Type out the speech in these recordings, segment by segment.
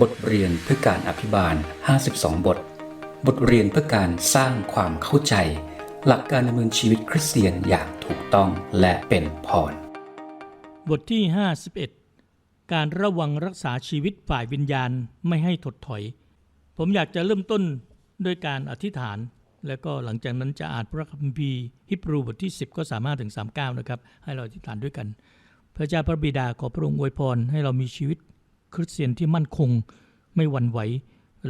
บทเรียนเพื่อการอภิบาล 52 บท บทเรียนเพื่อการสร้างความเข้าใจ หลักการดำเนินชีวิตคริสเตียนอย่างถูกต้องและเป็นพร บทที่ 51 การระวังรักษาชีวิตฝ่ายวิญญาณไม่ให้ถดถอย ผมอยากจะเริ่มต้นด้วยการอธิษฐาน แล้วก็หลังจากนั้นจะอ่านพระคัมภีร์ฮิบรูบทที่ 10 ก็สามารถถึง 39 นะครับ ให้เราอธิษฐานด้วยกัน พระเจ้าพระบิดาขอพระองค์อวยพรให้เรามีชีวิต คริสเตียนที่มั่นคงไม่หวั่นไหว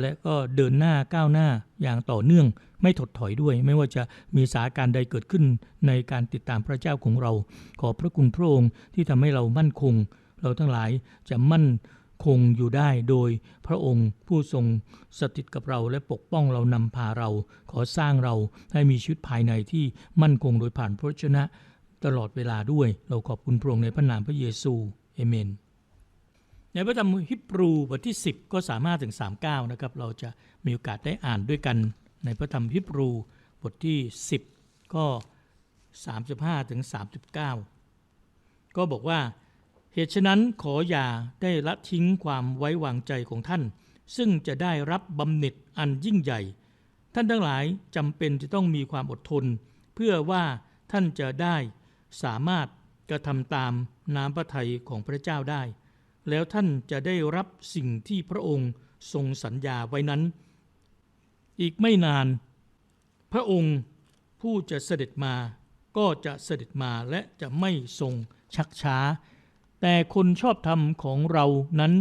และก็เดินหน้าก้าวหน้าอย่างต่อเนื่อง ไม่ถดถอยด้วย ไม่ว่าจะมีสาการใดเกิดขึ้นในการติดตามพระเจ้าของเรา ขอพระคุณพระองค์ที่ทำให้เรามั่นคง เราทั้งหลายจะมั่นคงอยู่ได้โดยพระองค์ผู้ทรงสถิตกับเราและปกป้องเรานำพาเรา ขอสร้างเราให้มีชีวิตภายในที่มั่นคงโดยผ่านพระวจนะ ตลอดเวลาด้วย เราขอบคุณพระองค์ในพระนามพระเยซูเอเมน ในพระธรรมฮิบรูบทที่ 10 ก็สามารถถึง 39 นะครับ เราจะมีโอกาสได้อ่านด้วยกัน ในพระธรรมฮิบรูบทที่ 10 ก็ 35 ถึง 39 ก็บอกว่า เหตุฉะนั้นขออย่าได้ละทิ้งความไว้วางใจของท่าน ซึ่งจะได้รับบำเหน็จอันยิ่งใหญ่ ท่านทั้งหลายจำเป็นจะต้องมีความอดทน เพื่อว่าท่านจะได้สามารถกระทำตามน้ำพระทัยของพระเจ้าได้ แล้วท่านจะได้รับสิ่งที่พระองค์ทรงสัญญาไว้นั้น อีกไม่นาน พระองค์ผู้จะเสด็จมาก็จะเสด็จมาและจะไม่ทรงชักช้า แต่คนชอบธรรมของเรานั้น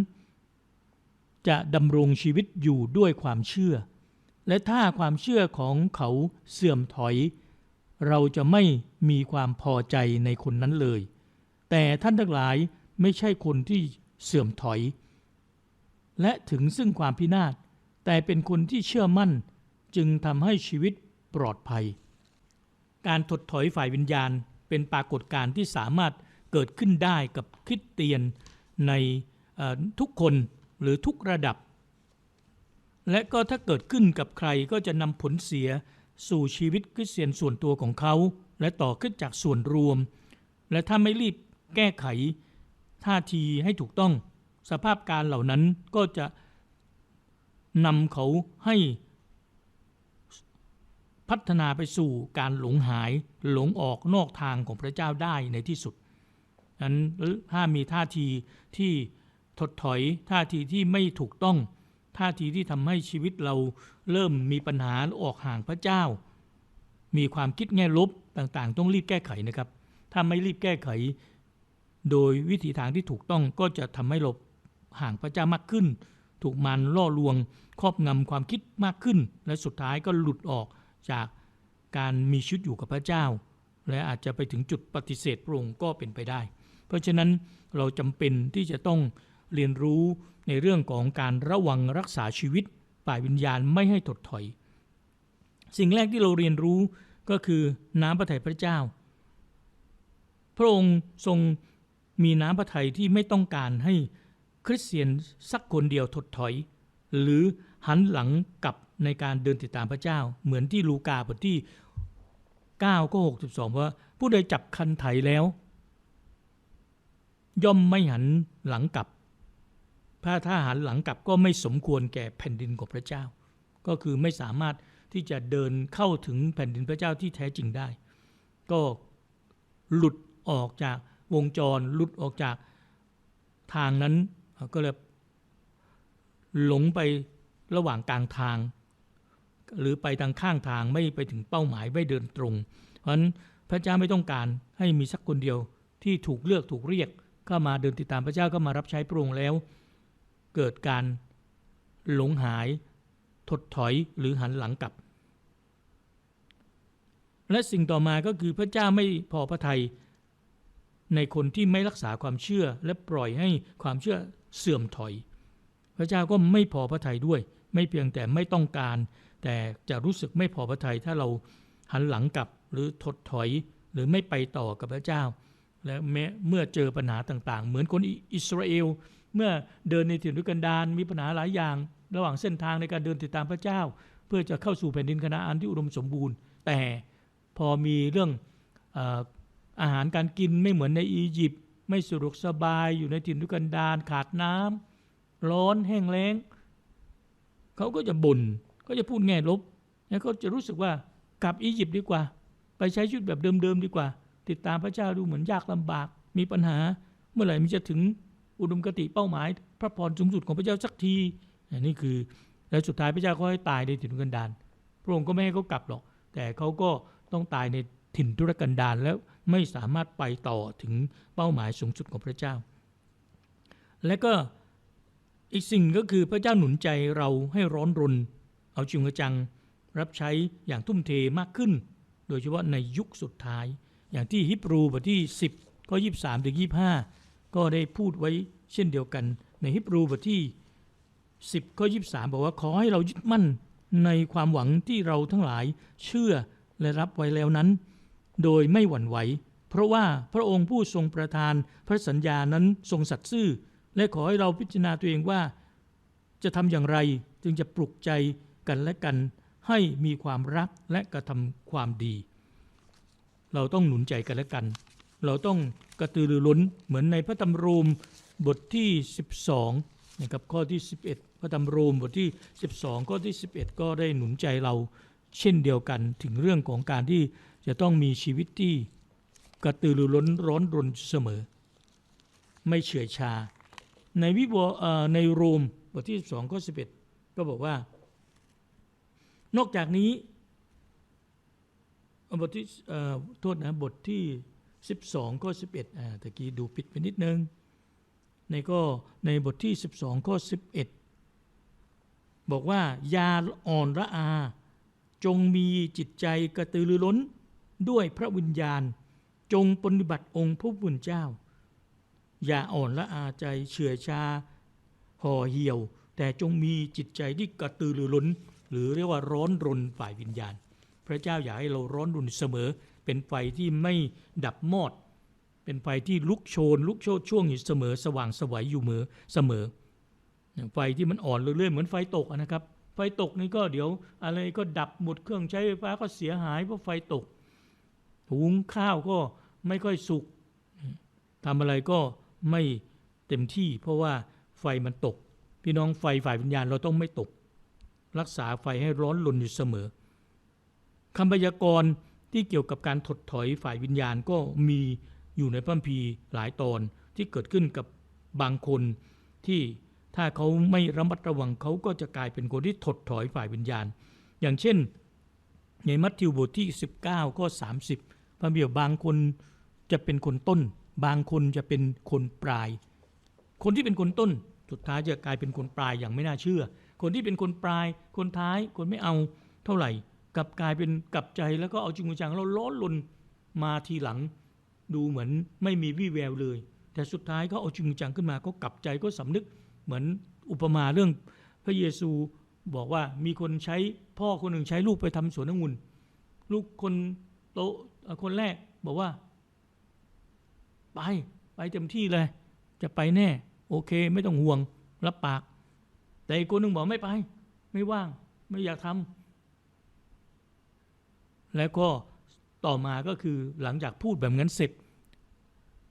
จะดำรงชีวิตอยู่ด้วยความเชื่อ และถ้าความเชื่อของเขาเสื่อมถอย เราจะไม่มีความพอใจในคนนั้นเลย แต่ท่านทั้งหลายไม่ใช่คนที่ เสื่อมถอย และถึงซึ่งความพินาศ แต่เป็นคนที่เชื่อมั่นจึงทำให้ชีวิตปลอดภัย การถดถอยฝ่ายวิญญาณเป็นปรากฏการณ์ที่สามารถเกิดขึ้นได้กับคริสเตียนในทุกคนหรือทุกระดับ และก็ถ้าเกิดขึ้นกับใครก็จะนำผลเสียสู่ชีวิตคริสเตียนส่วนตัวของเขา และต่อขึ้นจากส่วนรวม และถ้าไม่รีบแก้ไข ท่าทีให้ถูกต้อง สภาพการเหล่านั้นก็จะนำเขาให้พัฒนาไปสู่การหลงหายหลงออกนอกทางของพระเจ้าได้ในที่สุดนั้นถ้ามีท่าทีที่ถดถอยท่าทีที่ไม่ถูกต้อง ท่าทีที่ทำให้ชีวิตเราเริ่มมีปัญหาออกห่างพระเจ้า มีความคิดแง่ลบต่างๆ ต้องรีบแก้ไขนะครับ ถ้าไม่รีบแก้ไข โดยวิธีทางที่ถูกต้องก็จะทำให้เราห่างพระเจ้ามากขึ้น ถูกมันล่อลวงครอบงำความคิดมากขึ้น และสุดท้ายก็หลุดออกจากการมีชีวิตอยู่กับพระเจ้า และอาจจะไปถึงจุดปฏิเสธพระองค์ก็เป็นไปได้ เพราะฉะนั้นเราจำเป็นที่จะต้องเรียนรู้ในเรื่องของการระวังรักษาชีวิตฝ่ายวิญญาณไม่ให้ถดถอย สิ่งแรกที่เราเรียนรู้ก็คือน้ำพระทัยพระเจ้า พระองค์ทรง มีน้ำพระทัยที่ไม่ต้องการให้คริสเตียนสักคนเดียวถดถอย หรือหันหลังกลับในการเดินติดตามพระเจ้า เหมือนที่ลูกาบทที่9ก็62 ว่าผู้ใดจับคันไถแล้ว ย่อมไม่หันหลังกลับถ้าถ้าหันหลังกลับก็ไม่สมควรแก่แผ่นดินของพระเจ้า ก็คือไม่สามารถที่จะเดินเข้าถึงแผ่นดินพระเจ้าที่แท้จริงได้ ก็หลุดออกจาก วงจรหลุดออกจากทางนั้นก็เลยหลงไประหว่างกลางทาง หรือไปทางข้างทางไม่ไปถึงเป้าหมายไม่เดินตรง เพราะฉะนั้นพระเจ้าไม่ต้องการให้มีสักคนเดียวที่ถูกเลือกถูกเรียกเข้ามาเดินติดตามพระเจ้าก็มารับใช้พระองค์แล้ว เกิดการหลงหายถดถอยหรือหันหลังกลับ และสิ่งต่อมาก็คือพระเจ้าไม่พอพระทัย ในคนที่ไม่รักษาความเชื่อและปล่อยให้ความเชื่อเสื่อมถอย พระเจ้าก็ไม่พอพระทัยด้วย ไม่เพียงแต่ไม่ต้องการ แต่จะรู้สึกไม่พอพระทัยถ้าเราหันหลังกลับหรือถดถอยหรือไม่ไปต่อกับพระเจ้า และแม้เมื่อเจอปัญหาต่างๆ เหมือนคนอิสราเอล เมื่อเดินในถิ่นทุกันดารมีปัญหาหลายอย่าง ระหว่างเส้นทางในการเดินติดตามพระเจ้า เพื่อจะเข้าสู่แผ่นดินคณาอันที่อุดมสมบูรณ์ แต่พอมีเรื่องอ อาหารการกินไม่เหมือนในอียิปต์ไม่สะดวกสบายอยู่ในถิ่นทุกันดารขาดน้ร้อนแห้งแล้งเขาก็จะบน่นก็จะพูดแง่ลบแล้วเขาจะรู้สึกว่ากลับอียิปต์ดีกว่า ไปใช้ชีวิตแบบเดิมๆดีกว่า ติดตามพระเจ้าดูเหมือนยากลำบาก มีปัญหาเมื่อไหร่มันจะถึงอุดมคติเป้าหมาย พระพรสูงสุดของพระเจ้าสักทีนนี้คือแล้วสุดท้ายพระเจ้าก็ให้ตายในถิ่นทุรกันดารพระองค์ก็ไม่ให้เขากลับหรอก แต่เขาก็ต้องตายในถิ่นทุรกันดารแล้ว ไม่สามารถไปต่อถึงเป้าหมายสูงสุดของพระเจ้า และก็อีกสิ่งก็คือพระเจ้าหนุนใจเราให้ร้อนรน เอาจริงเอาจัง รับใช้อย่างทุ่มเทมากขึ้น โดยเฉพาะในยุคสุดท้าย อย่างที่ฮิบรูบทที่ 10ข้อ23ถึง25 ก็ได้พูดไว้เช่นเดียวกัน ในฮิบรูบทที่ 10ข้อ23 บอกว่าขอให้เรายึดมั่นในความหวังที่เราทั้งหลายเชื่อและรับไว้แล้วนั้น โดยไม่หวั่นไหว เพราะว่าพระองค์ผู้ทรงประทานพระสัญญานั้นทรงสัตย์ซื่อ และขอให้เราพิจารณาตัวเองว่า จะทำอย่างไรจึงจะปลุกใจกันและกัน ให้มีความรักและกระทำความดี เราต้องหนุนใจกันและกัน เราต้องกระตือรือร้นเหมือนในพระธรรมโรมบทที่ 12นะครับข้อที่ 11 พระธรรมโรมบทที่ 12 ข้อที่ 11 ก็ได้หนุนใจเราเช่นเดียวกันถึงเรื่องของการที่ จะต้องมีชีวิตที่กระตือรือร้นร้อนรนเสมอ ไม่เฉื่อยชา ในวิวรณ์เอ่อในโรมบทที่12ข้อ11ก็บอกว่า นอกจากนี้บทที่โทษนะบทที่ 12ข้อ11อ่าตะกี้ดูผิดไปนิดนึง ในก็ในบทที่ 12ข้อ11 บอกว่า ยาอ่อนระอา จงมีจิตใจกระตือรือร้น ด้วยพระวิญญาณ จงปฏิบัติองค์พระผู้เเจ้า อย่าอ่อนละอาใจเฉื่อยชา ห่อเหี่ยว แต่จงมีจิตใจที่กระตือรือร้น หรือเรียกว่าร้อนรนฝ่ายวิญญาณ พระเจ้าอยากให้เราร้อนรนเสมอ เป็นไฟที่ไม่ดับมอด เป็นไฟที่ลุกโชน ลุกโชนช่วงอยู่เสมอ สว่างสวัยอยู่เมือเสมอไฟที่มันอ่อนเรื่อยๆเหมือนไฟตกนะครับ ไฟตกนี่ก็เดี๋ยวอะไรก็ดับหมดเครื่องใช้ไฟฟ้าก็เสียหายเพราะไฟตก หุงข้าวก็ไม่ค่อยสุกทำอะไรก็ไม่เต็มที่ เพราะว่าไฟมันตก พี่น้องไฟฝ่ายวิญญาณเราต้องไม่ตก รักษาไฟให้ร้อนรนอยู่เสมอคำพยากรณ์ที่เกี่ยวกับการถดถอยฝ่ายวิญญาณก็มีอยู่ในพัมภีหลายตอนที่เกิดขึ้นกับบางคนที่ถ้าเขาไม่ระมัดระวังเขาก็จะกลายเป็นคนที่ถดถอยฝ่ายวิญญาณ อย่างเช่น ในมัทธิวบทที่ 19 ข้อ 30 พระเบียบางคนจะเป็นคนต้น บางคนจะเป็นคนปลาย คนที่เป็นคนต้น สุดท้ายจะกลายเป็นคนปลายอย่างไม่น่าเชื่อ คนที่เป็นคนปลาย คนท้าย คนไม่เอาเท่าไหร่กลับกลายเป็นกลับใจแล้วก็เอาจริงจังแล้วร้อนรนมาทีหลัง ดูเหมือนไม่มีวี่แววเลย แต่สุดท้ายก็เอาจริงจังขึ้นมา ก็กลับใจก็สำนึกเหมือนอุปมาเรื่องพระเยซูบอกว่ามีคนใช้พ่อคนหนึ่งใช้ลูกไปทำสวนองุ่นลูกคนโต คนแรกบอกว่า ไป ไปเต็มที่เลย จะไปแน่ โอเค ไม่ต้องห่วง รับปาก แต่อีกคนหนึ่งบอกไม่ไป ไม่ว่าง ไม่อยากทำแล้วก็ต่อมาก็คือหลังจากพูดแบบนั้นเสร็จ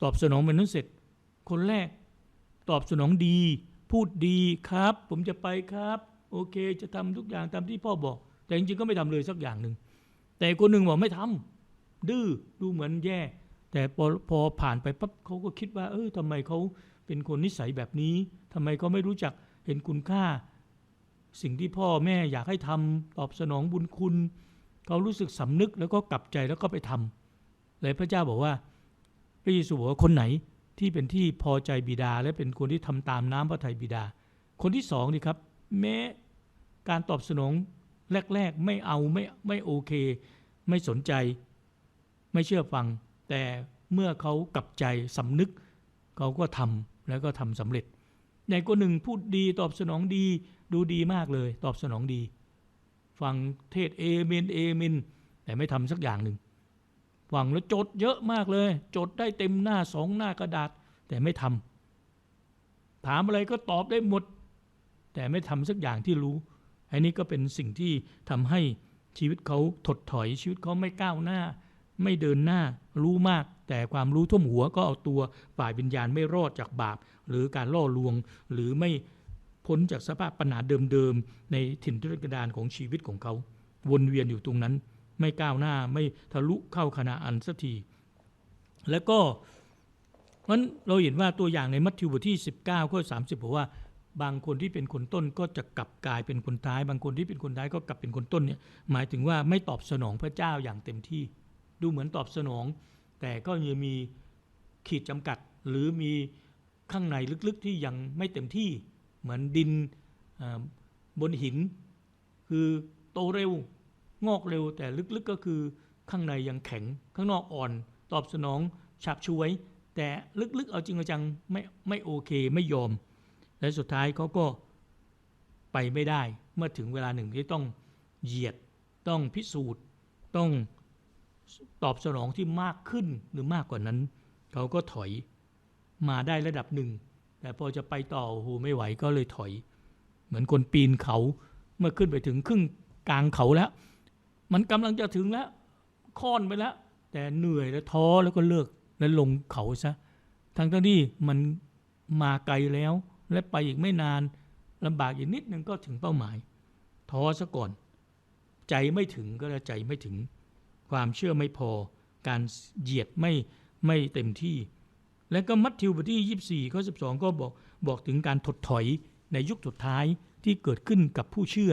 ตอบสนองแบบนั้นเสร็จ คนแรก ตอบสนองดี พูดดีครับ ผมจะไปครับ โอเค จะทำทุกอย่างตามที่พ่อบอก แต่จริงๆก็ไม่ทำเลยสักอย่างหนึ่งแต่อีกคนหนึ่งบอกไม่ทำ ดื้อดูเหมือนแย่ แต่พอพอผ่านไปปั๊บเขาก็คิดว่า เออทำไมเขาเป็นคนนิสัยแบบนี้ทำไมเขาไม่รู้จักเห็นคุณค่า สิ่งที่พ่อแม่อยากให้ทำตอบสนองบุญคุณเขารู้สึกสำนึกแล้วก็กลับใจแล้วก็ไปทำเลยพระเจ้าบอกว่าพระเยซูบอกว่าคนไหนที่เป็นที่พอใจบิดา และเป็นคนที่ทำตามน้ำพระทัยบิดา คนที่สองนี่ครับ แม้การตอบสนองแรก ๆ ไม่เอาไม่ไม่โอเค ไม่สนใจ ไม่เชื่อฟัง แต่เมื่อเขากลับใจสำนึก เขาก็ทำแล้วก็ทำสำเร็จในคนหนึ่งพูดดีตอบสนองดีดูดีมากเลย ตอบสนองดี ฟังเทศเอเมนเอเมนแต่ไม่ทำสักอย่างหนึ่งฟังแล้วจดเยอะมากเลย จดได้เต็มหน้าสองหน้ากระดาษ แต่ไม่ทำถามอะไรก็ตอบได้หมด แต่ไม่ทำสักอย่างที่รู้อันนี้ก็เป็นสิ่งที่ทำให้ชีวิตเขาถดถอยชีวิตเขาไม่ก้าวหน้า ไม่เดินหน้ารู้มาก แต่ความรู้ท่วมหัวก็เอาตัวฝ่ายวิญญาณไม่รอดจากบาป หรือการล่อลวง หรือไม่พ้นจากสภาพปัญหาเดิมๆในถิ่นทุรกันดารของชีวิตของเขา วนเวียนอยู่ตรงนั้น ไม่ก้าวหน้าไม่ทะลุเข้าคณะอันสักทีแล้วก็เพราะนั้นเราเห็นว่าตัวอย่างในมัทธิวบทที่ 19ข้อ30บอกว่าบางคนที่เป็นคนต้นก็จะกลับกลายเป็นคนท้าย บางคนที่เป็นคนท้ายก็กลับเป็นคนต้นเนี่ยหมายถึงว่าไม่ตอบสนองพระเจ้าอย่างเต็มที่ ดูเหมือนตอบสนอง แต่ก็ยังมีขีดจำกัด หรือมีข้างในลึกๆที่ยังไม่เต็มที่ เหมือนดินบนหิน คือโตเร็วงอกเร็ว แต่ลึกๆก็คือข้างในยังแข็ง ข้างนอกอ่อน ตอบสนองฉับช่วย แต่ลึกๆ เอาจริงเอาจังไม่ไม่โอเคไม่ยอม และสุดท้ายเขาก็ไปไม่ได้ เมื่อถึงเวลาหนึ่งที่ต้องเหยียด ต้องพิสูจน์ ต้อง ตอบสนองที่มากขึ้นหรือมากกว่านั้น เขาก็ถอยมาได้ระดับหนึ่ง แต่พอจะไปต่อโอ้โหไม่ไหวก็เลยถอย เหมือนคนปีนเขาเมื่อขึ้นไปถึงครึ่งกลางเขาแล้ว มันกำลังจะถึงแล้วค่อนไปแล้ว แต่เหนื่อยแล้วท้อแล้วก็เลิกแล้วลงเขาซะทั้งทั้งที่มันมาไกลแล้ว และไปอีกไม่นานลำบากอีกนิดนึงก็ถึงเป้าหมายท้อซะก่อน ใจไม่ถึงก็แล้วใจไม่ถึง ความเชื่อไม่พอ การเหยียดไม่ไม่เต็มที่ และก็มัทธิวบทที่ 24ข้อ12 ก็บอกบอกถึงการถดถอยในยุคสุดท้ายที่เกิดขึ้นกับผู้เชื่อ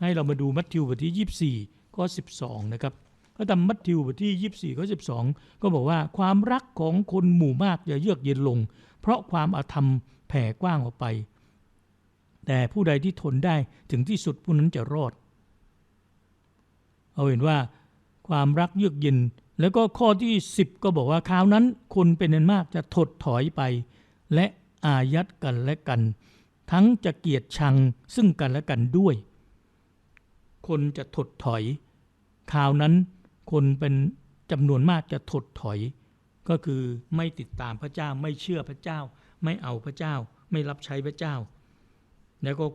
ให้เรามาดูมัทธิวบทที่ 24ข้อ12 นะครับพระธรรมมัทธิวบทที่ 24ข้อ12 ก็บอกว่าความรักของคนหมู่มากอย่าเยือกเย็นลง เพราะความอาธรรมแผ่กว้างออกไป แต่ผู้ใดที่ทนได้ถึงที่สุดผู้นั้นจะรอด เอาเห็นว่า ความรักเยือกเย็น แล้วก็ข้อที่ 10 ก็บอกว่าคราวนั้นคนเป็นอันมากจะถดถอยไป และอายัดกันและกัน ทั้งจะเกลียดชังซึ่งกันและกันด้วย คนจะถดถอยคราวนั้นคนเป็นจำนวนมากจะถดถอย ก็คือไม่ติดตามพระเจ้าไม่เชื่อพระเจ้า ไม่เอาพระเจ้า ไม่รับใช้พระเจ้า แล้วก็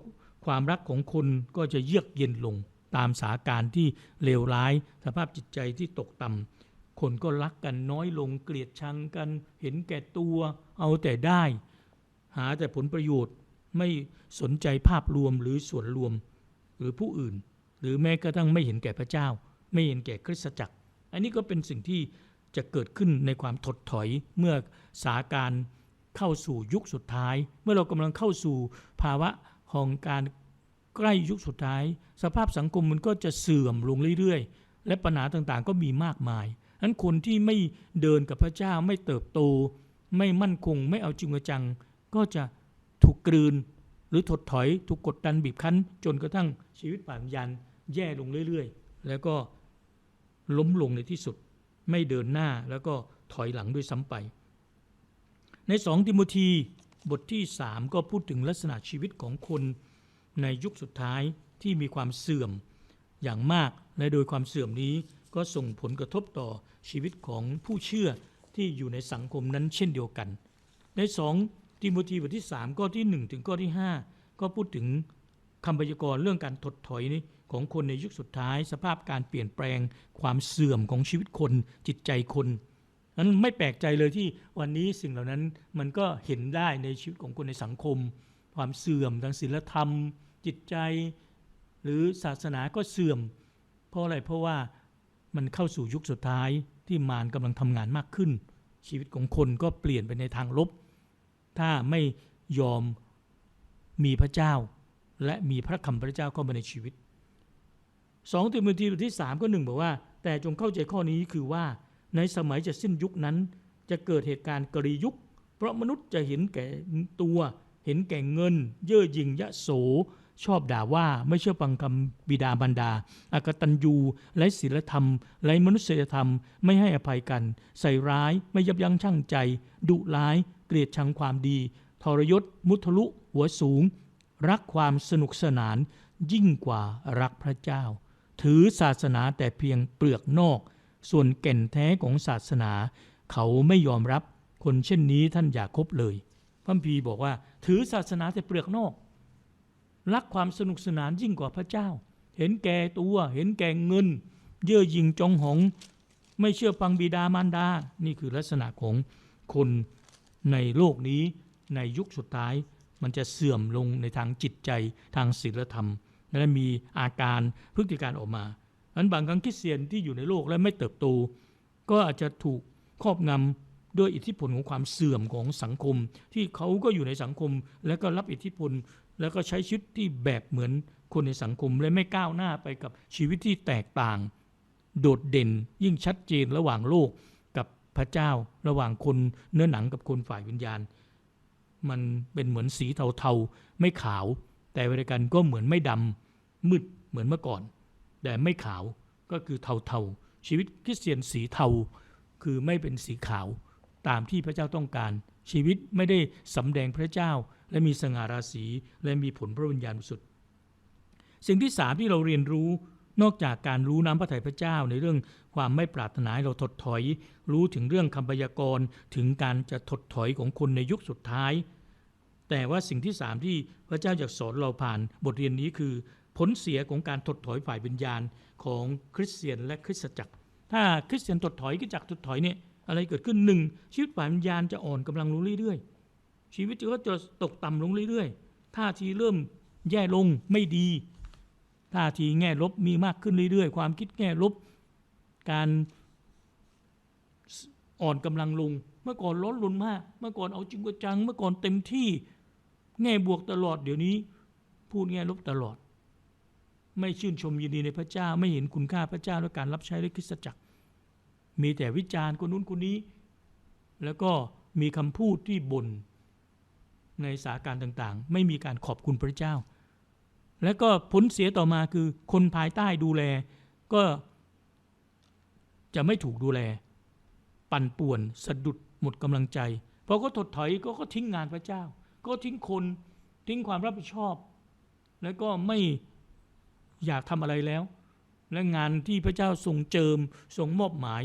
ความรักของคนก็จะเยือกเย็นลง ตามสาการที่เลวร้าย สภาพจิตใจที่ตกต่ำคนก็รักกันน้อยลงเกลียดชังกัน เห็นแก่ตัวเอาแต่ได้ หาแต่ผลประโยชน์ไม่สนใจภาพรวมหรือส่วนรวมหรือผู้อื่น หรือแม้กระทั่งไม่เห็นแก่พระเจ้า ไม่เห็นแก่คริสตจักร อันนี้ก็เป็นสิ่งที่จะเกิดขึ้นในความถดถอยเมื่อสาการเข้าสู่ยุคสุดท้าย เมื่อเรากำลังเข้าสู่ภาวะของการ ใกล้ยุคสุดท้าย สภาพสังคมมันก็จะเสื่อมลงเรื่อยๆ และปัญหาต่างๆ ก็มีมากมายนั้นคนที่ไม่เดินกับพระเจ้าไม่เติบโต ไม่มั่นคง ไม่เอาจริงจัง ก็จะถูกกลืน หรือถดถอยถูกกดดันบีบคั้น จนกระทั่งชีวิตป่านยันแย่ลงเรื่อยๆ แล้วก็ล้มลงในที่สุด ไม่เดินหน้าแล้วก็ถอยหลังด้วยซ้ำไป ในสองติโมธีบทที่ 3 ก็พูดถึงลักษณะชีวิตของคน ในยุคสุดท้ายที่มีความเสื่อมอย่างมาก และโดยความเสื่อมนี้ก็ส่งผลกระทบต่อชีวิตของผู้เชื่อที่อยู่ในสังคมนั้นเช่นเดียวกัน ในสองติโมธีบทที่ 3 ข้อที่ 1 ถึงข้อที่ 5 ก็พูดถึงคำพยากรณ์เรื่องการถดถอยนี้ของคนในยุคสุดท้าย สภาพการเปลี่ยนแปลงความเสื่อมของชีวิตคนจิตใจคนนั้นไม่แปลกใจเลยที่วันนี้สิ่งเหล่านั้นมันก็เห็นได้ในชีวิตของคนในสังคม ความเสื่อมทางศีลธรรม จิตใจ หรือศาสนาก็เสื่อม เพราะอะไรเพราะว่ามันเข้าสู่ยุคสุดท้ายที่มารกำลังทำงานมากขึ้น ชีวิตของคนก็เปลี่ยนไปในทางลบ ถ้าไม่ยอมมีพระเจ้า และมีพระคำพระเจ้าเข้ามาในชีวิตสองติโมธีบทที่สามก็หนึ่งบอกว่า แต่จงเข้าใจข้อนี้คือว่าในสมัยจะสิ้นยุคนั้น จะเกิดเหตุการณ์กรียุค เพราะมนุษย์จะเห็นแก่ตัว เห็นแก่เงิน เย่อหยิ่งยะโส ชอบด่าว่าไม่เชื่อฟังคำบิดาบรรดา อากตันยูไร้ศีลธรรมไร้มนุษยธรรม ไม่ให้อภัยกัน ใส่ร้ายไม่ยับยั้งชั่งใจ ดุร้าย เกลียดชังความดี ทรยศ มุทะลุ หัวสูง รักความสนุกสนาน ยิ่งกว่ารักพระเจ้า ถือศาสนาแต่เพียงเปลือกนอก ส่วนแก่นแท้ของศาสนา เขาไม่ยอมรับคนเช่นนี้ท่านอย่าคบเลยพระคัมพีบอกว่า ถือศาสนาแต่เปลือกนอก รักความสนุกสนานยิ่งกว่าพระเจ้า เห็นแก่ตัว เห็นแก่เงิน เย่อหยิ่งจองหอง ไม่เชื่อฟังบิดามารดา นี่คือลักษณะของคนในโลกนี้ในยุคสุดท้ายมันจะเสื่อมลงในทางจิตใจทางศีลธรรม และมีอาการพฤติการออกมาอันบางครั้งคริสเตียนที่อยู่ในโลกและไม่เติบโต ก็อาจจะถูกครอบงำด้วยอิทธิพลของความเสื่อมของสังคม ที่เขาก็อยู่ในสังคม และก็รับอิทธิพล แล้วก็ใช้ชีวิตที่แบบเหมือนคนในสังคมและไม่ก้าวหน้าไปกับชีวิตที่แตกต่าง โดดเด่นยิ่งชัดเจนระหว่างโลกกับพระเจ้าระหว่างคนเนื้อหนังกับคนฝ่ายวิญญาณ มันเป็นเหมือนสีเทาๆ ไม่ขาว แต่เวลากันก็เหมือนไม่ดำมืดเหมือนเมื่อก่อน แต่ไม่ขาวก็คือเทาๆ ชีวิตคริสเตียนสีเทาคือไม่เป็นสีขาวตามที่พระเจ้าต้องการ ชีวิตไม่ได้สำแดงพระเจ้า และมีสง่าราศีและมีผลพระวิญญาณสุด สิ่งที่สามที่เราเรียนรู้นอกจากการรู้น้ำพระทัยพระเจ้าในเรื่องความไม่ปรารถนาเราถดถอย รู้ถึงเรื่องคำพยากรณ์ถึงการจะถดถอยของคนในยุคสุดท้าย แต่ว่าสิ่งที่สามที่พระเจ้าอยากสอนเราผ่านบทเรียนนี้คือ ผลเสียของการถดถอยฝ่ายวิญญาณของคริสเตียนและคริสตจักร ถ้าคริสเตียนถดถอยคริสตจักรถดถอยเนี่ยอะไรเกิดขึ้นหนึ่งชีวิตฝ่ายวิญญาณจะอ่อนกำลังลงเรื่อยๆ ชีวิตก็จะตกต่ำลงเรื่อยๆท่าทีเริ่มแย่ลงไม่ดีท่าทีแง่ลบมีมากขึ้นเรื่อยๆ ความคิดแง่ลบ การอ่อนกำลังลง เมื่อก่อนร้อนรนมาก เมื่อก่อนเอาจริงกจัง เมื่อก่อนเต็มที่แง่บวกตลอดเดี๋ยวนี้ พูดแง่ลบตลอด ไม่ชื่นชมยินดีในพระเจ้า ไม่เห็นคุณค่าพระเจ้าและการรับใช้ในคริสตจักร มีแต่วิจารณ์คนนู้นคนนี้ แล้วก็มีคำพูดที่บ่น ในสาการต่างๆ ไม่มีการขอบคุณพระเจ้า แล้วก็ผลเสียต่อมาคือคนภายใต้ดูแล ก็จะไม่ถูกดูแล ปั่นป่วนสะดุดหมดกำลังใจพอก็ถดถอยก็ก็ทิ้งงานพระเจ้า ก็ทิ้งคนทิ้งความรับผิดชอบ แล้วก็ไม่อยากทำอะไรแล้ว และงานที่พระเจ้าทรงเจิมทรงมอบหมาย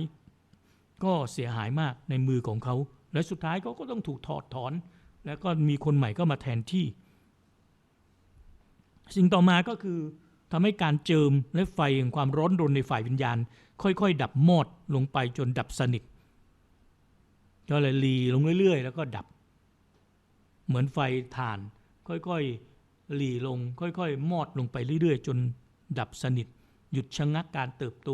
ก็เสียหายมากในมือของเขา และสุดท้ายเขาก็ต้องถูกถอดถอน แล้วก็มีคนใหม่ก็มาแทนที่ สิ่งต่อมาก็คือทำให้การเจิมและไฟแห่งความร้อนรนในฝ่ายวิญญาณ ค่อยๆ ดับมอดลงไปจนดับสนิทก็เลยรีลงเรื่อยๆ แล้วก็ดับ เหมือนไฟถ่าน ค่อยๆหลีลง ค่อยๆ มอดลงไปเรื่อยๆ จนดับสนิท หยุดชะงักการเติบโต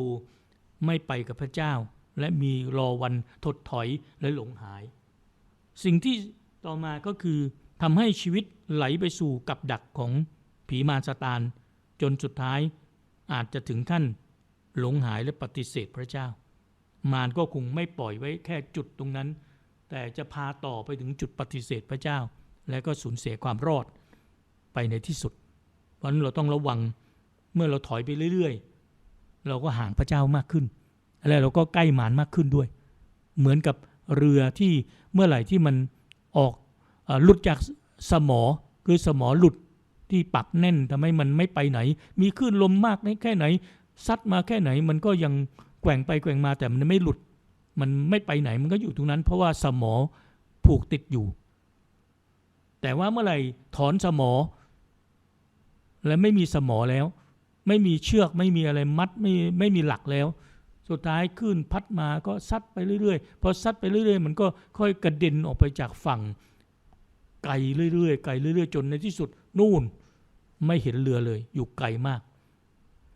ไม่ไปกับพระเจ้า และมีรอวันถดถอยและหลงหาย สิ่งที่ ต่อมาก็คือทำให้ชีวิตไหลไปสู่กับดักของผีมารซาตาน จนสุดท้ายอาจจะถึงขั้นหลงหายและปฏิเสธพระเจ้า มารก็คงไม่ปล่อยไว้แค่จุดตรงนั้น แต่จะพาต่อไปถึงจุดปฏิเสธพระเจ้า และก็สูญเสียความรอดไปในที่สุด เพราะนั้นเราต้องระวังเมื่อเราถอยไปเรื่อยๆ เราก็ห่างพระเจ้ามากขึ้น และเราก็ใกล้มารมากขึ้นด้วย เหมือนกับเรือที่เมื่อไหร่ที่มัน ออกหลุดจากสมอคือสมอหลุดที่ปักแน่นทำให้มันไม่ไปไหน มีคลื่นลมมากแค่ไหนซัดมาแค่ไหนมันก็ยังแกว่งไปแกว่งมาแต่มันไม่หลุด มันไม่ไปไหนมันก็อยู่ตรงนั้น เพราะว่าสมอผูกติดอยู่ แต่ว่าเมื่อไหร่ถอนสมอ และไม่มีสมอแล้ว ไม่มีเชือกไม่มีอะไรมัดไม่ไม่มีหลักแล้ว สุดท้ายคลื่นพัดมาก็ซัดไปเรื่อยๆพอซัดไปเรื่อยๆ มันก็ค่อยกระเด็นออกไปจากฝั่งไกลเรื่อยๆไกลเรื่อยๆ จนในที่สุดนู่นไม่เห็นเรือเลย อยู่ไกลมาก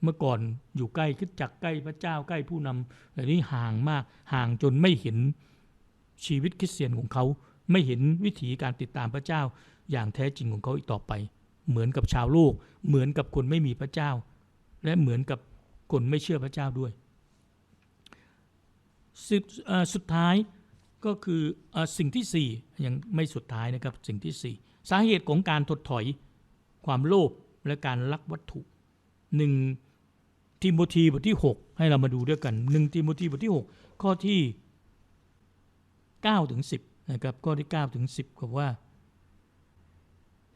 เมื่อก่อนอยู่ใกล้คิดจักใกล้พระเจ้าใกล้ผู้นำแต่นี้ห่างมากห่างจนไม่เห็นชีวิตคริสเตียนของเขา ไม่เห็นวิถีการติดตามพระเจ้า อย่างแท้จริงของเขาอีกต่อไป เหมือนกับชาวโลก เหมือนกับคนไม่มีพระเจ้า และเหมือนกับคนไม่เชื่อพระเจ้าด้วย สุดสุดท้ายก็คืออสิ่งที่สี่ยังไม่สุดท้ายนะครับสิ่งที่สี่สาเหตุของการถดถอยความโลภและการลักวัตถุหนึ่งทิโมธีบทที่ 6 ให้เรามาดูด้วยกันหนึ่งทิโมธีบทที่ 6 ข้อที่9ถึง10นะครับข้อที่9ถึง10บอกว่า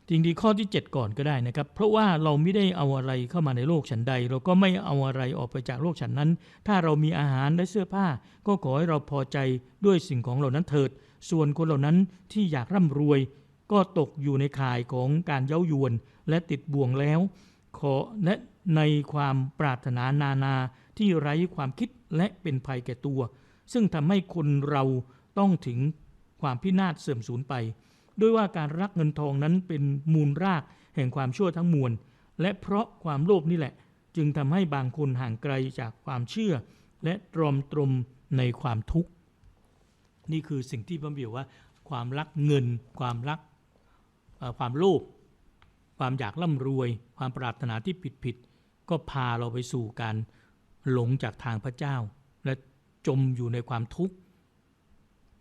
จริงดีข้อที่ 7 ก่อนก็ได้นะครับ เพราะว่าเราไม่ได้เอาอะไรเข้ามาในโลกฉันใด เราก็ไม่เอาอะไรออกไปจากโลกฉันนั้น ถ้าเรามีอาหารและเสื้อผ้า ก็ขอให้เราพอใจด้วยสิ่งของเหล่านั้นเถิด ส่วนคนเหล่านั้นที่อยากร่ำรวย ก็ตกอยู่ในข่ายของการเย้ายวนและติดบ่วงแล้ว ขอและในความปรารถนานานาที่ไร้ความคิดและเป็นภัยแก่ตัว ซึ่งทำให้คนเราต้องถึงความพินาศเสื่อมสูญไป ด้วยว่าการรักเงินทองนั้นเป็นมูลรากแห่งความชั่วทั้งมวล และเพราะความโลภนี่แหละ จึงทำให้บางคนห่างไกลจากความเชื่อ และตรอมตรมในความทุกข์ นี่คือสิ่งที่พระบิดว่า ความรักเงิน ความรักความโลภความอยากร่ำรวย ความปรารถนาที่ผิดผิดก็พาเราไปสู่การหลงจากทางพระเจ้า และจมอยู่ในความทุกข์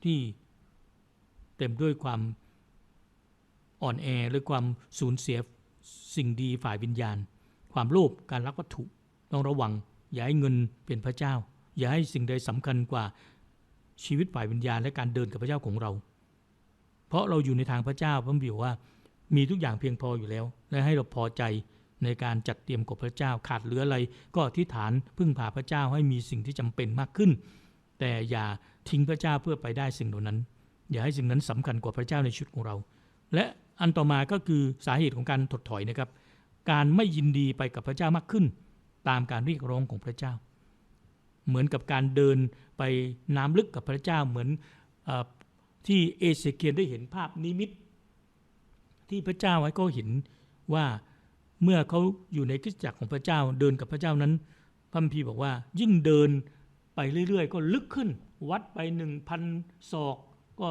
ที่เต็มด้วยความ อ่อนแอหรือความสูญเสียสิ่งดีฝ่ายวิญญาณ ความโลภการรักวัตถุต้องระวัง อย่าให้เงินเป็นพระเจ้า อย่าให้สิ่งใดสำคัญกว่าชีวิตฝ่ายวิญญาณและการเดินกับพระเจ้าของเรา เพราะเราอยู่ในทางพระเจ้าพระบิดว่า มีทุกอย่างเพียงพออยู่แล้ว และให้เราพอใจในการจัดเตรียมกับพระเจ้าขาดเหลืออะไร ก็อธิษฐานพึ่งพาพระเจ้าให้มีสิ่งที่จำเป็นมากขึ้น แต่อย่าทิ้งพระเจ้าเพื่อไปได้สิ่งเหล่านั้น อย่าให้สิ่งนั้นสำคัญกว่าพระเจ้าในชีวิตของเรา และ อันต่อมาก็คือสาเหตุของการถดถอยนะครับ การไม่ยินดีไปกับพระเจ้ามากขึ้น ตามการเรียกร้องของพระเจ้า เหมือนกับการเดินไปน้ำลึกกับพระเจ้าเหมือนอที่เอเสเคียนได้เห็นภาพนิมิต ที่พระเจ้าให้เขาเห็นว่าเมื่อเขาอยู่ในคิสจักรของพระเจ้า เดินกับพระเจ้านั้นพระคัมภีร์บอกว่า ยิ่งเดินไปเรื่อย ๆ ก็ลึกขึ้น วัดไปหนึ่งพันศอก ก็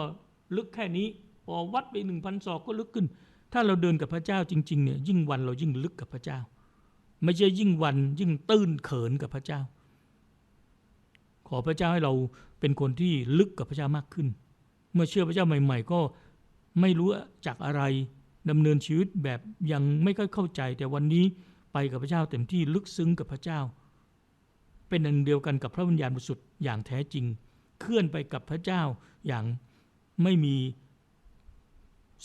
ลึกแค่นี้ พอวัดไปหนึ่งพันศอกก็ลึกขึ้น ถ้าเราเดินกับพระเจ้าจริงๆเนี่ยยิ่งวันเรายิ่งลึกกับพระเจ้า ไม่ใช่ยิ่งวันยิ่งตื้นเขินกับพระเจ้า ขอพระเจ้าให้เราเป็นคนที่ลึกกับพระเจ้ามากขึ้น เมื่อเชื่อพระเจ้าใหม่ ๆ ก็ไม่รู้จากอะไรดำเนินชีวิตแบบยังไม่ค่อยเข้าใจ แต่วันนี้ไปกับพระเจ้าเต็มที่ลึกซึ้งกับพระเจ้า เป็นอันเดียวกันกับพระวิญญาณบริสุทธิ์อย่างแท้จริง เคลื่อนไปกับพระเจ้าอย่างไม่มี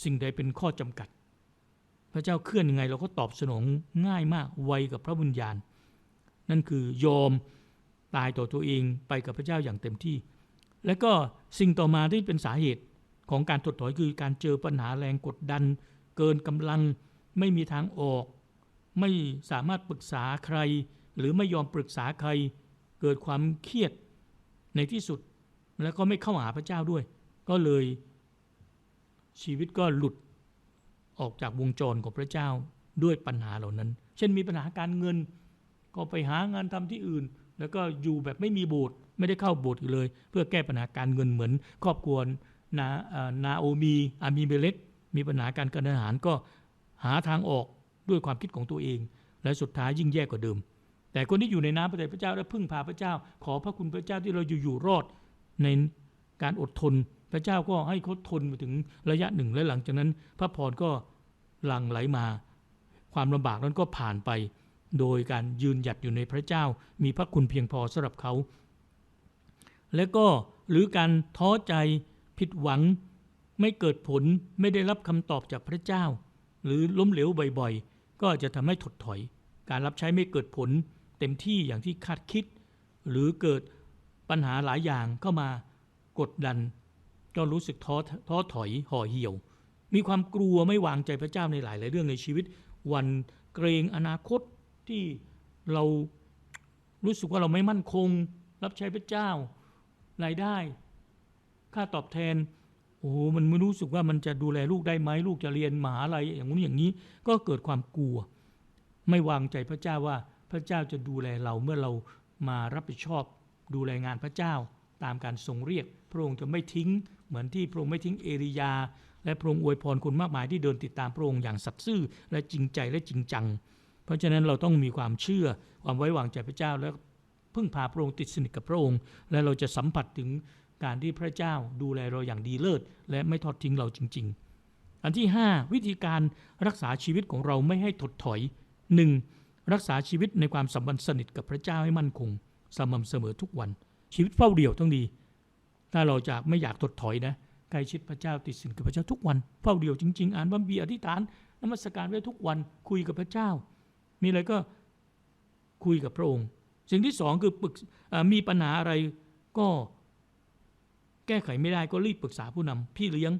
สิ่งใดเป็นข้อจำกัด พระเจ้าเคลื่อนยังไงเราก็ตอบสนองง่ายมากไวกับพระวิญญาณ นั่นคือยอมตายต่อตัวเองไปกับพระเจ้าอย่างเต็มที่ และก็สิ่งต่อมาที่เป็นสาเหตุของการถดถอยคือการเจอปัญหาแรงกดดัน เกินกำลังไม่มีทางออก ไม่สามารถปรึกษาใคร หรือไม่ยอมปรึกษาใคร เกิดความเครียดในที่สุด แล้วก็ไม่เข้าหาพระเจ้าด้วย ก็เลย ชีวิตก็หลุดออกจากวงจรของพระเจ้าด้วยปัญหาเหล่านั้น เช่นมีปัญหาการเงิน ก็ไปหางานทำที่อื่น แล้วก็อยู่แบบไม่มีโบสถ์ไม่ได้เข้าโบสถ์อีกเลย เพื่อแก้ปัญหาการเงินเหมือน ครอบครัวนานาโอมีอามีเบเลตมีปัญหาการการอาหารก็หาทางออกด้วยความคิดของตัวเอง และสุดท้ายยิ่งแย่กว่าเดิม แต่คนที่อยู่ในน้ำพระทัยพระเจ้าและพึ่งพาพระเจ้า ขอพระคุณพระเจ้าที่เราอยู่อยู่รอดในการอดทน พระเจ้าก็ให้เขาทนมาถึงระยะหนึ่งและหลังจากนั้น พระพรก็หลั่งไหลมา ความลำบากนั้นก็ผ่านไป โดยการยืนหยัดอยู่ในพระเจ้า มีพระคุณเพียงพอสำหรับเขา และก็หรือการท้อใจผิดหวัง ไม่เกิดผลไม่ได้รับคำตอบจากพระเจ้า หรือล้มเหลวบ่อยๆ ก็จะทำให้ถดถอย การรับใช้ไม่เกิดผลเต็มที่อย่างที่คาดคิด หรือเกิดปัญหาหลายอย่างเข้ามากดดัน ก็รู้สึกท้อท้อถอยห่อเหี่ยว มีความกลัวไม่วางใจพระเจ้าในหลายๆเรื่องในชีวิต วันเกรงอนาคตที่เรารู้สึกว่าเราไม่มั่นคง รับใช้พระเจ้ารายได้ ค่าตอบแทนโอ้โหมันไม่รู้สึกว่ามันจะดูแลลูกได้ไหมลูกจะเรียนมหาลัยอย่างนู้นอย่างนี้ ก็เกิดความกลัว ไม่วางใจพระเจ้าว่าพระเจ้าจะดูแลเราเมื่อเรามารับผิดชอบดูแลงานพระเจ้า ตามการทรงเรียก พระองค์จะไม่ทิ้ง เหมือนที่พระองค์ไม่ทิ้งเอลียา และพระองค์อวยพรคนมากมายที่เดินติดตามพระองค์อย่างสัตย์ซื่อและจริงใจและจริงจัง เพราะฉะนั้นเราต้องมีความเชื่อความไว้วางใจพระเจ้า และพึ่งพาพระองค์ติดสนิทกับพระองค์ และเราจะสัมผัสถึงการที่พระเจ้าดูแลเราอย่างดีเลิศ และไม่ทอดทิ้งเราจริง ๆ อันที่ 5 วิธีการรักษาชีวิตของเราไม่ให้ถดถอย 1. รักษาชีวิตในความสัมพันธ์สนิทกับพระเจ้าให้มั่นคง สม่ำเสมอทุกวัน ชีวิตเฝ้าเดี่ยวต้องดี ถ้าเราจะไม่อยากถดถอยนะใกล้ชิดพระเจ้าติดสินกับพระเจ้าทุกวันเฝ้าเดียวจริงๆ อ่านบัมบีอธิษฐานนมัสการไว้ทุกวันคุยกับพระเจ้า มีอะไรก็คุยกับพระองค์ สิ่งที่สองคือปรึกมีปัญหาอะไรก็แก้ไขไม่ได้ก็รีบปรึกษาผู้นำพี่เลี้ยง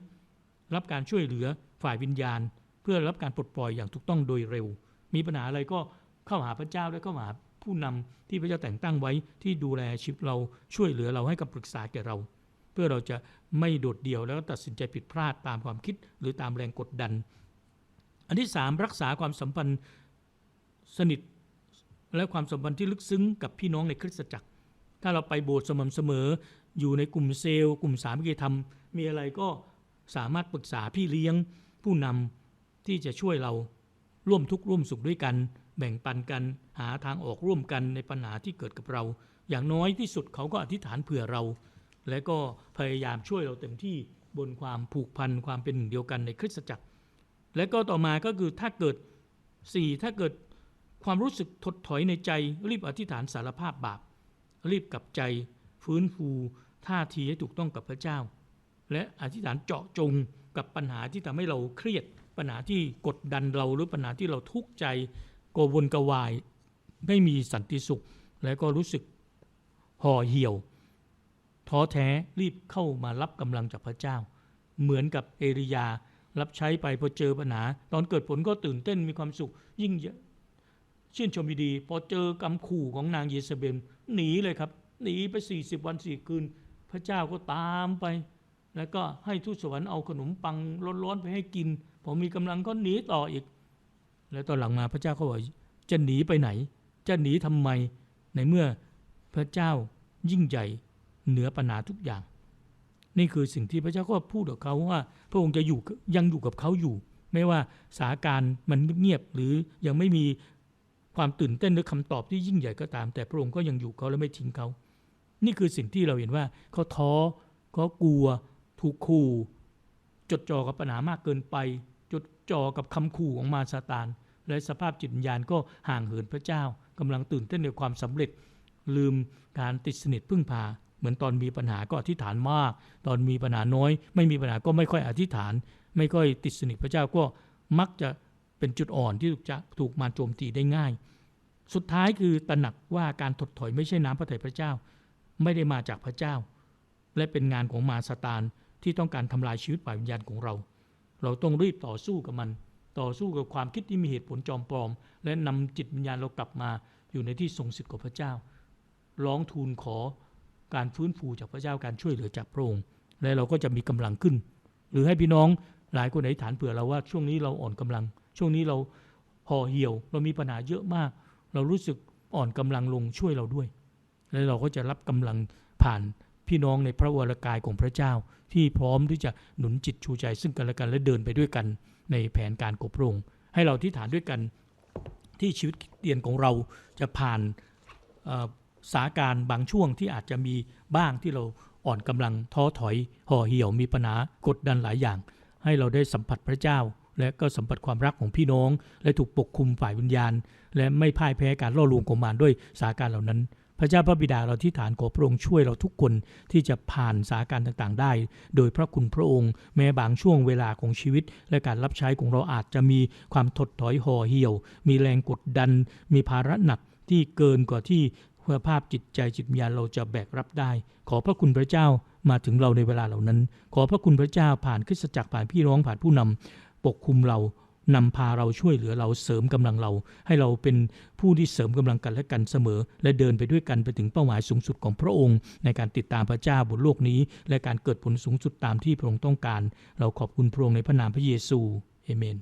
รับการช่วยเหลือฝ่ายวิญญาณ เพื่อรับการปลดปล่อยอย่างถูกต้องโดยเร็ว มีปัญหาอะไรก็เข้าหาพระเจ้าและเข้าหาผู้นำที่พระเจ้าแต่งตั้งไว้ที่ดูแลชีวิตเราช่วยเหลือเราให้กับปรึกษาแก่เรา เพื่อเราจะไม่โดดเดี่ยวแล้วก็ตัดสินใจผิดพลาดตามความคิดหรือตามแรงกดดัน อันที่สามรักษาความสัมพันธ์สนิท และความสัมพันธ์ที่ลึกซึ้งกับพี่น้องในคริสตจักร ถ้าเราไปโบสถ์สม่ำเสมอ อยู่ในกลุ่มเซลล์ กลุ่มสามัคคีธรรม มีอะไรก็สามารถปรึกษาพี่เลี้ยง ผู้นำที่จะช่วยเราร่วมทุกข์ร่วมสุขด้วยกัน แบ่งปันกันหาทางออกร่วมกันในปัญหาที่เกิดกับเรา อย่างน้อยที่สุดเขาก็อธิษฐานเผื่อเรา และก็พยายามช่วยเราเต็มที่บนความผูกพันความเป็นหนึ่งเดียวกันในคริสตจักร และก็ต่อมาก็คือถ้าเกิด 4. ถ้าเกิดความรู้สึกถดถอยในใจ รีบอธิษฐานสารภาพบาป รีบกลับใจฟื้นฟูท่าทีให้ถูกต้องกับพระเจ้า และอธิษฐานเจาะจงกับปัญหาที่ทำให้เราเครียด ปัญหาที่กดดันเราหรือปัญหาที่เราทุกข์ใจกระวนกระวาย ไม่มีสันติสุข และก็รู้สึกห่อเหี่ยว ท้อแท้รีบเข้ามารับกำลังจากพระเจ้า เหมือนกับเอริยารับใช้ไปพอเจอปัญหา ตอนเกิดผลก็ตื่นเต้นมีความสุข ยิ่งเชื่นชมดีพอเจอกำขู่ของนางเยซเบลหนีเลยครับ หนีไป 40 วันสี่คืน พระเจ้าก็ตามไป แล้วก็ให้ทูตสวรรค์เอาขนมปังร้อนๆไปให้กิน พอมีกำลังก็หนีต่ออีก แล้วตอนหลังมาพระเจ้าก็บอกจะหนีไปไหน จะหนีทำไมในเมื่อพระเจ้ายิ่งใหญ่ เหนือปัญหาทุกอย่าง นี่คือสิ่งที่พระเจ้าก็พูดกับเขาว่า พระองค์จะอยู่ยังอยู่กับเขาอยู่ ไม่ว่าสถานการณ์มันเงียบหรือยังไม่มีความตื่นเต้นหรือคำตอบที่ยิ่งใหญ่ก็ตาม แต่พระองค์ก็ยังอยู่เขาและไม่ทิ้งเขา นี่คือสิ่งที่เราเห็นว่าเขาท้อเขากลัว ถูกขู่จดจ่อกับปัญหามากเกินไป จดจ่อกับคำขู่ของมารซาตาน และสภาพจิตวิญญาณก็ห่างเหินพระเจ้ากำลังตื่นเต้นในความสำเร็จ ลืมการติดสนิทพึ่งพา เหมือนตอนมีปัญหาก็อธิษฐานมาก ตอนมีปัญหาน้อย ไม่มีปัญหาก็ไม่ค่อยอธิษฐาน ไม่ค่อยติดสนิทพระเจ้าก็มักจะเป็นจุดอ่อนที่ถูกจะถูกมารโจมตีได้ง่าย สุดท้ายคือตระหนักว่าการถดถอยไม่ใช่น้ำพระทัยพระเจ้า ไม่ได้มาจากพระเจ้า และเป็นงานของมารซาตานที่ต้องการทำลายชีวิตฝ่ายวิญญาณของเรา เราต้องรีบต่อสู้กับมัน ต่อสู้กับความคิดที่มีเหตุผลจอมปลอม และนำจิตวิญญาณเรากลับมาอยู่ในที่ทรงสิทธิ์ของพระเจ้า ร้องทูลขอ การฟื้นฟูจากพระเจ้าการช่วยเหลือจากพระองค์และเราก็จะมีกำลังขึ้น หรือให้พี่น้องหลายคนอธิษฐานเผื่อเราว่าช่วงนี้เราอ่อนกำลัง ช่วงนี้เราห่อเหี่ยว เรามีปัญหาเยอะมาก เรารู้สึกอ่อนกำลังลงช่วยเราด้วย และเราก็จะรับกำลังผ่านพี่น้องในพระวรากายของพระเจ้า ที่พร้อมที่จะหนุนจิตชูใจ ซึ่งกันและกันและเดินไปด้วยกันในแผนการกบพระองค์ให้เราที่ฐานด้วยกันที่ชีวิตเตียนของเราจะผ่าน สาการบางช่วงที่อาจจะมีบ้างที่เราอ่อนกำลังท้อถอย ห่อเหี่ยวมีปัญหากดดันหลายอย่าง ให้เราได้สัมผัสพระเจ้า และก็สัมผัสความรักของพี่น้อง และถูกปกคุมฝ่ายวิญญาณ และไม่พ่ายแพ้การล่อลวงของมารด้วยสาการเหล่านั้น พระเจ้าพระบิดาเราที่ฐานขอพระองค์ช่วยเราทุกคนที่จะผ่านสาการต่างๆ ได้ โดยพระคุณพระองค์ แม้บางช่วงเวลาของชีวิต และการรับใช้ของเราอาจจะมีความถดถอยห่อเหี่ยว มีแรงกดดัน มีภาระหนักที่เกินกว่าที่ คุณภาพจิตใจจิตวิญญาณเราจะแบกรับได้ ขอพระคุณพระเจ้ามาถึงเราในเวลาเหล่านั้น ขอพระคุณพระเจ้าผ่านคริสตจักรผ่านพี่น้องผ่านผู้นำปกคุมเรานำพาเราช่วยเหลือเราเสริมกำลังเรา ให้เราเป็นผู้ที่เสริมกำลังกันและกันเสมอ และเดินไปด้วยกันไปถึงเป้าหมายสูงสุดของพระองค์ ในการติดตามพระเจ้าบนโลกนี้ และการเกิดผลสูงสุดตามที่พระองค์ต้องการ เราขอบคุณพระองค์ในพระนามพระเยซูเอเมน